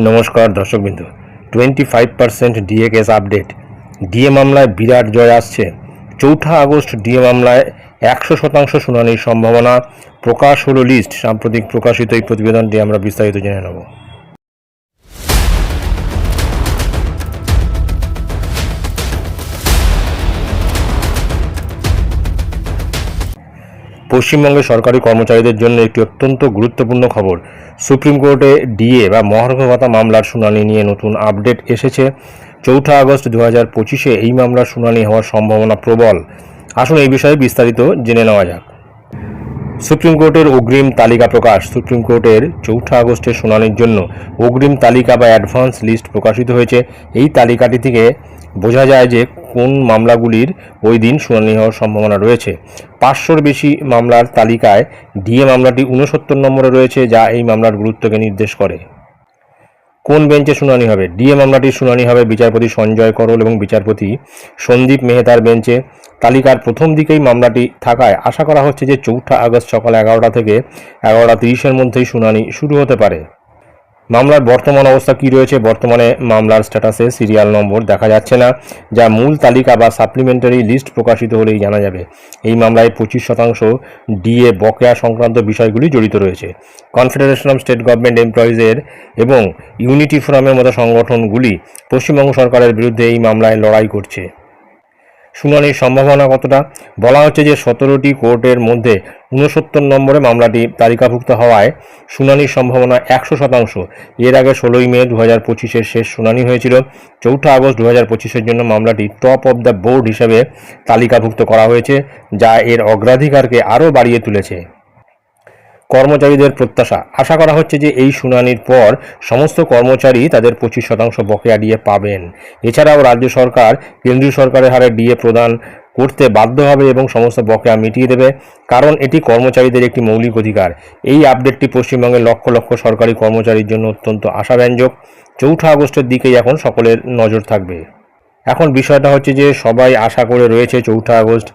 নমস্কার দর্শকবৃন্দু। Twenty five percent DA case update DA মামলায় বিরাট জয় আসছে। চৌঠা আগস্ট ডিএ মামলায় একশো শতাংশ শুনানির সম্ভাবনা। প্রকাশ হলো লিস্ট সাম্প্রতিক প্রকাশিত এই প্রতিবেদনটি আমরা বিস্তারিত জেনে নেব। পশ্চিমবঙ্গের সরকারি কর্মচারীদের জন্য একটি অত্যন্ত গুরুত্বপূর্ণ খবর। সুপ্রিম কোর্টে ডিএ বা মহার্ঘ ভাতা মামলার শুনানি নিয়ে নতুন আপডেট এসেছে। চৌঠা আগস্ট দু হাজার পঁচিশে এই মামলার শুনানি হওয়ার সম্ভাবনা প্রবল। আসুন এই বিষয়ে বিস্তারিত জেনে নেওয়া যাক। সুপ্রিম কোর্টের অগ্রিম তালিকা প্রকাশ। সুপ্রিম কোর্টের চৌঠা আগস্টের শুনানির জন্য অগ্রিম তালিকা বা অ্যাডভান্স লিস্ট প্রকাশিত হয়েছে। এই তালিকাটি থেকে বোঝা যায় যে কোন মামলাগুলির ওই দিন শুনানি হওয়ার সম্ভাবনা রয়েছে। পাঁচশোর বেশি মামলার তালিকায় ডিএ মামলাটি উনসত্তর নম্বরে রয়েছে, যা এই মামলার গুরুত্বকে নির্দেশ করে। কোন বেঞ্চে শুনানি হবে? ডিএ মামলাটির শুনানি হবে বিচারপতি সঞ্জয় করল এবং বিচারপতি সন্দীপ মেহতার বেঞ্চে। তালিকার প্রথম দিকেই মামলাটি থাকায় আশা করা হচ্ছে যে চৌঠা আগস্ট সকাল এগারোটা থেকে এগারোটা তিরিশের মধ্যেই শুনানি শুরু হতে পারে। মামলার বর্তমান অবস্থা কি রয়েছে? বর্তমানে মামলার স্ট্যাটাসে সিরিয়াল নম্বর দেখা যাচ্ছে না, যা মূল তালিকা বা সাপ্লিমেন্টারি লিস্ট প্রকাশিত হলেই জানা যাবে। এই মামলায় পঁচিশ শতাংশ ডিএ বকেয়া সংক্রান্ত বিষয়গুলি জড়িত রয়েছে। কনফেডারেশন অফ স্টেট গভর্নমেন্ট এমপ্লয়িজের এবং ইউনিটি ফোরামের মতো সংগঠনগুলি পশ্চিমবঙ্গ সরকারের বিরুদ্ধে এই মামলায় লড়াই করছে। শুনানির সম্ভাবনা কতটা? বলা হচ্ছে যে সতেরোটি কোর্টের মধ্যে ঊনসত্তর নম্বরে মামলাটি তালিকাভুক্ত হওয়ায় শুনানির সম্ভাবনা একশো শতাংশ। এর আগে ষোলোই মে দু হাজার পঁচিশের শেষ শুনানি হয়েছিল। চৌঠা আগস্ট দু হাজার পঁচিশের জন্য মামলাটি টপ অব দ্য বোর্ড হিসাবে তালিকাভুক্ত করা হয়েছে, যা এর অগ্রাধিকারকে আরও বাড়িয়ে তুলেছে। কর্মচারীদের প্রত্যাশা। আশা করা হচ্ছে যে এই শুনানির পর সমস্ত কর্মচারী তাদের পঁচিশ শতাংশ বকেয়া ডিএ পাবেন। এছাড়াও রাজ্য সরকার, কেন্দ্রীয় সরকারের হারে ডিএ প্রদান করতে বাধ্য হবে এবং সমস্ত বকেয়া মিটিয়ে দেবে। কারণ এটি কর্মচারীদের একটি মৌলিক অধিকার। এই আপডেটটি পশ্চিমবঙ্গের লক্ষ লক্ষ সরকারি কর্মচারীর জন্য অত্যন্ত আশাব্যঞ্জক। চৌঠা আগস্টের দিকেই এখন সকলের নজর থাকবে। এখন বিষয়টা হচ্ছে যে সবাই আশা করে রয়েছে চৌঠা আগস্ট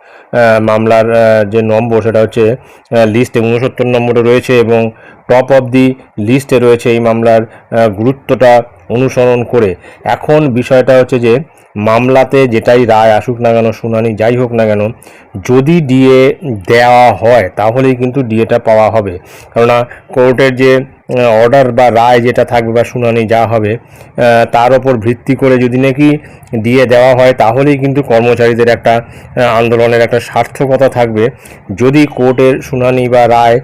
মামলার যে নম্বর সেটা হচ্ছে লিস্টে উনসত্তর নম্বরে রয়েছে এবং টপ অফ দি লিস্টে রয়েছে এই মামলার গুরুত্বটা অনুসরণ করে। এখন বিষয়টা হচ্ছে যে মামলাতে যেটাই রায় আসুক না কেন, শুনানি যাই হোক না কেন, যদি ডিএ দেওয়া হয় তাহলেই কিন্তু ডিএটা পাওয়া হবে। কেননা কোর্টের যে অর্ডার বা রায় যেটা থাকবে বা শুনানি যা হবে তার ওপর ভিত্তি করে যদি নাকি দিয়ে দেওয়া হয়, তাহলেই কিন্তু কর্মচারীদের একটা আন্দোলনের একটা সার্থকতা থাকবে। যদি কোর্টের শুনানি বা রায়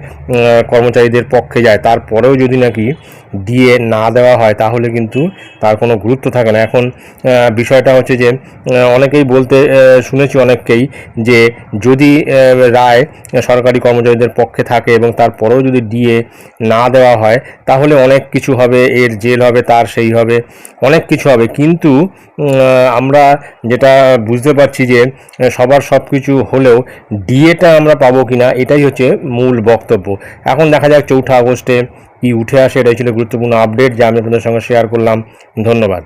কর্মচারীদের পক্ষে যায়, তারপরেও যদি নাকি দিয়ে না দেওয়া হয়, তাহলে কিন্তু তার কোনো গুরুত্ব থাকে না। এখন বিষয়টা হচ্ছে যে অনেকেই বলতে শুনেছি অনেককেই যে, যদি রায় সরকারি কর্মচারীদের পক্ষে থাকে এবং তারপরেও যদি ডিএ না দেওয়া হয় তাহলে অনেক কিছু হবে, এর জেল হবে, তার সেই হবে, অনেক কিছু হবে। কিন্তু আমরা যেটা বুঝতে পারছি যে সবার সব কিছু হলেও ডিএটা আমরা পাবো কি না এটাই হচ্ছে মূল বক্তব্য। এখন দেখা যাক চৌঠা আগস্টে কি উঠে আসে, এটাই ছিল গুরুত্বপূর্ণ আপডেট, যা আমি আপনাদের সঙ্গে শেয়ার করলাম। ধন্যবাদ।